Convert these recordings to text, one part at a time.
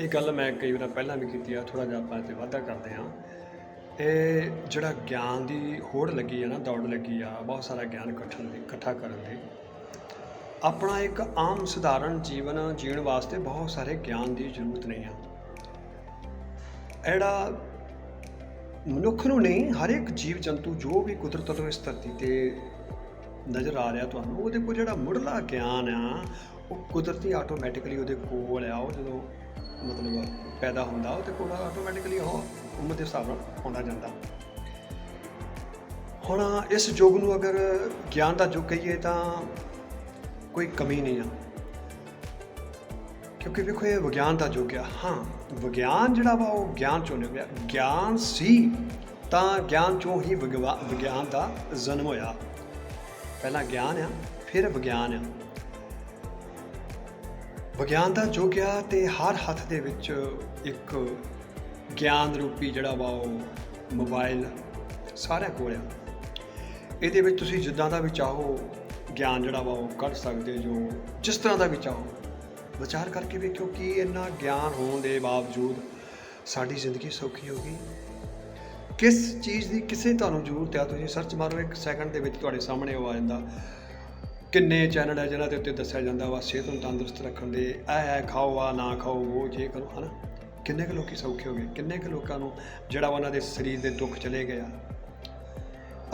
ਇਹ ਗੱਲ ਮੈਂ ਕਈ ਵਾਰ ਪਹਿਲਾਂ ਵੀ ਕੀਤੀ ਆ ਥੋੜਾ ਜਿਹਾ ਆਪਾਂ ਇਹ 'ਤੇ ਵਾਧਾ ਕਰਦੇ ਹਾਂ। ਇਹ ਜਿਹੜਾ ਗਿਆਨ ਦੀ ਹੋੜ ਲੱਗੀ ਆ ਨਾ, ਦੌੜ ਲੱਗੀ ਆ, ਬਹੁਤ ਸਾਰਾ ਗਿਆਨ ਇਕੱਠਣ ਦੀ, ਇਕੱਠਾ ਕਰਨ ਦੀ, ਆਪਣਾ ਇੱਕ ਆਮ ਸਧਾਰਨ ਜੀਵਨ ਜੀਣ ਵਾਸਤੇ ਬਹੁਤ ਸਾਰੇ ਗਿਆਨ ਦੀ ਜ਼ਰੂਰਤ ਨਹੀਂ ਆ। ਜਿਹੜਾ ਮਨੁੱਖ ਨੂੰ ਨਹੀਂ, ਹਰ ਇੱਕ ਜੀਵ ਜੰਤੂ ਜੋ ਵੀ ਕੁਦਰਤ ਤੋਂ ਇਸ ਧਰਤੀ ਤੇ ਨਜ਼ਰ ਆ ਰਿਹਾ ਤੁਹਾਨੂੰ, ਉਹਦੇ ਕੋਲ ਜਿਹੜਾ ਮੁੱਢਲਾ ਗਿਆਨ ਆ, ਉਹ ਕੁਦਰਤੀ ਆਟੋਮੈਟਿਕਲੀ ਉਹਦੇ ਕੋਲ ਆ, ਉਹ ਜਦੋਂ ਮਤਲਬ ਪੈਦਾ ਹੁੰਦਾ ਉਹਦੇ ਕੋਲ ਆਟੋਮੈਟਿਕਲੀ ਉਹ ਉਮਰ ਦੇ ਹਿਸਾਬ ਨਾਲ ਆਉਂਦਾ ਜਾਂਦਾ। ਹੁਣ ਇਸ ਯੁੱਗ ਨੂੰ ਅਗਰ ਗਿਆਨ ਦਾ ਯੁੱਗ ਕਹੀਏ ਤਾਂ ਕੋਈ ਕਮੀ ਨਹੀਂ ਆ। ਕਿਉਂਕਿ ਵੇਖੋ, ਇਹ ਵਿਗਿਆਨ ਦਾ ਯੁੱਗ ਆ। ਹਾਂ, ਵਿਗਿਆਨ ਜਿਹੜਾ ਵਾ ਉਹ ਗਿਆਨ ਚੋਂ ਨਿਕਲਿਆ। ਗਿਆਨ ਸੀ, ਤਾਂ ਗਿਆਨ ਚੋਂ ਹੀ ਵਿਗਵਾ- ਵਿਗਿਆਨ ਦਾ ਜਨਮ ਹੋਇਆ। ਪਹਿਲਾਂ ਗਿਆਨ ਆ, ਫਿਰ ਵਿਗਿਆਨ ਆ। ਵਿਗਿਆਨ ਦਾ ਯੁੱਗ ਆ ਤੇ ਹਰ ਹੱਥ ਦੇ ਵਿੱਚ ਇੱਕ ਗਿਆਨ ਰੂਪੀ ਜਿਹੜਾ ਵਾ ਉਹ ਮੋਬਾਈਲ ਸਾਰਿਆਂ ਕੋਲ ਆ। ਇਹਦੇ ਵਿੱਚ ਤੁਸੀਂ ਜਿੱਦਾਂ ਦਾ ਵੀ ਚਾਹੋ ਗਿਆਨ ਜਿਹੜਾ ਵਾ ਉਹ ਕੱਢ ਸਕਦੇ ਜੋ ਜਿਸ ਤਰ੍ਹਾਂ ਦਾ ਵੀ ਚਾਹੋ। ਵਿਚਾਰ ਕਰਕੇ ਵੇਖਿਓ ਕਿ ਇੰਨਾ ਗਿਆਨ ਹੋਣ ਦੇ ਬਾਵਜੂਦ ਸਾਡੀ ਜ਼ਿੰਦਗੀ ਸੌਖੀ ਹੋ ਗਈ। ਕਿਸ ਚੀਜ਼ ਦੀ ਕਿਸੇ ਤੁਹਾਨੂੰ ਜ਼ਰੂਰਤ ਆ, ਤੁਸੀਂ ਸਰਚ ਮਾਰੋ, ਇੱਕ ਸੈਕਿੰਡ ਦੇ ਵਿੱਚ ਤੁਹਾਡੇ ਸਾਹਮਣੇ ਉਹ ਆ ਜਾਂਦਾ। ਕਿੰਨੇ ਚੈਨਲ ਹੈ ਜਿਨ੍ਹਾਂ ਦੇ ਉੱਤੇ ਦੱਸਿਆ ਜਾਂਦਾ ਵਾ, ਸਿਹਤ ਨੂੰ ਤੰਦਰੁਸਤ ਰੱਖਣ ਦੇ, ਇਹ ਹੈ ਖਾਓ ਆ ਨਾ ਖਾਓ, ਉਹ ਜੇ ਕਰੋ, ਹਨਾ? ਕਿੰਨੇ ਕੁ ਲੋਕੀ ਸੌਖੇ ਹੋ ਗਏ? ਕਿੰਨੇ ਕੁ ਲੋਕਾਂ ਨੂੰ ਜਿਹੜਾ ਉਹਨਾਂ ਦੇ ਸਰੀਰ ਦੇ ਦੁੱਖ ਚਲੇ ਗਿਆ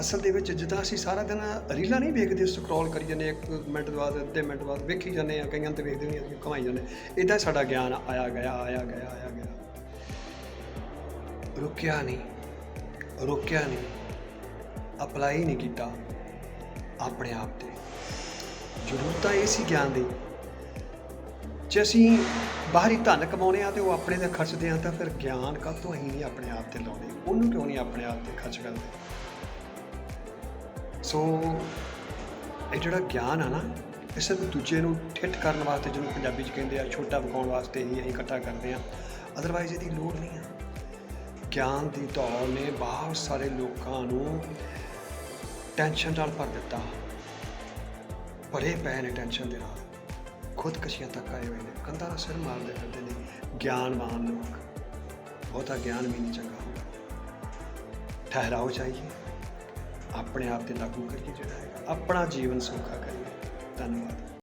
ਅਸਲ ਦੇ ਵਿੱਚ ਜਿੱਦਾਂ ਅਸੀਂ ਸਾਰਾ ਦਿਨ ਰੀਲਾਂ ਨਹੀਂ ਵੇਖਦੇ ਸਕਰੋਲ ਕਰੀ ਜਾਂਦੇ, ਇੱਕ ਮਿੰਟ ਬਾਅਦ, ਅੱਧੇ ਮਿੰਟ ਬਾਅਦ ਵੇਖੀ ਜਾਂਦੇ ਆ, ਕਈਆਂ ਤੇ ਵੇਖਦੇ ਨਹੀਂ, ਅਸੀਂ ਕਮਾਈ ਜਾਂਦੇ। ਇਦਾਂ ਸਾਡਾ ਗਿਆਨ ਆਇਆ ਗਿਆ ਆਇਆ ਗਿਆ ਆਇਆ ਗਿਆ। ਰੁਕਿਆ ਨਹੀਂ ਰੁਕਿਆ ਨਹੀਂ। ਅਪਲਾਈ ਨਹੀਂ ਕੀਤਾ ਆਪਣੇ ਆਪ ਤੇ। ਜ਼ਰੂਰਤ ਤਾਂ ਇਹ ਸੀ ਗਿਆਨ ਦੀ। ਜੇ ਅਸੀਂ ਬਾਹਰੀ ਧਨ ਕਮਾਉਣੇ ਆ ਤੇ ਉਹ ਆਪਣੇ ਤੇ ਖਰਚਦੇ ਆ ਤਾਂ ਫਿਰ ਗਿਆਨ ਕਾਹ ਤੋਂ ਅਸੀਂ ਨਹੀਂ ਆਪਣੇ ਆਪ ਤੇ ਲਾਉਂਦੇ? ਉਹਨੂੰ ਕਿਉਂ ਨਹੀਂ ਆਪਣੇ ਆਪ ਤੇ ਖਰਚ ਕਰਦੇ? ਸੋ, ਇਹ ਜਿਹੜਾ ਗਿਆਨ ਆ ਨਾ ਇਹ ਸਿਰਫ ਦੂਜੇ ਨੂੰ ਠਿੱਠ ਕਰਨ ਵਾਸਤੇ ਜਿਹਨੂੰ ਪੰਜਾਬੀ 'ਚ ਕਹਿੰਦੇ ਆ, ਛੋਟਾ ਵਿਖਾਉਣ ਵਾਸਤੇ ਹੀ ਅਸੀਂ ਇਕੱਠਾ ਕਰਦੇ ਆ ਅਦਰਵਾਈਜ਼ ਇਹਦੀ ਲੋੜ ਨਹੀਂ ਆ। ਗਿਆਨ ਦੀ ਦੌੜ ਨੇ ਬਹੁਤ ਸਾਰੇ ਲੋਕਾਂ ਨੂੰ ਟੈਨਸ਼ਨ ਨਾਲ ਭਰ ਦਿੱਤਾ। ਭਰੇ ਪਏ ਨੇ ਟੈਨਸ਼ਨ ਦੇ ਨਾਲ। ਖੁਦਕਸ਼ੀਆਂ ਤੱਕ ਆਏ ਹੋਏ ਨੇ। ਕੰਧਾਂ ਦਾ ਸਿਰ ਮਾਰਦੇ ਫਿਰਦੇ ਨੇ ਗਿਆਨਵਾਨ ਲੋਕ। ਬਹੁਤਾ ਗਿਆਨ ਵੀ ਨਹੀਂ ਚੰਗਾ ਹੁੰਦਾ। ਠਹਿਰਾਓ ਚਾਹੀਏ ਆਪਣੇ ਆਪ ਤੇ ਲਾਗੂ ਕਰੀਏ ਜਿਹੜਾ ਹੈ ਆਪਣਾ ਜੀਵਨ ਸੌਖਾ ਕਰੀਏ। ਧੰਨਵਾਦ।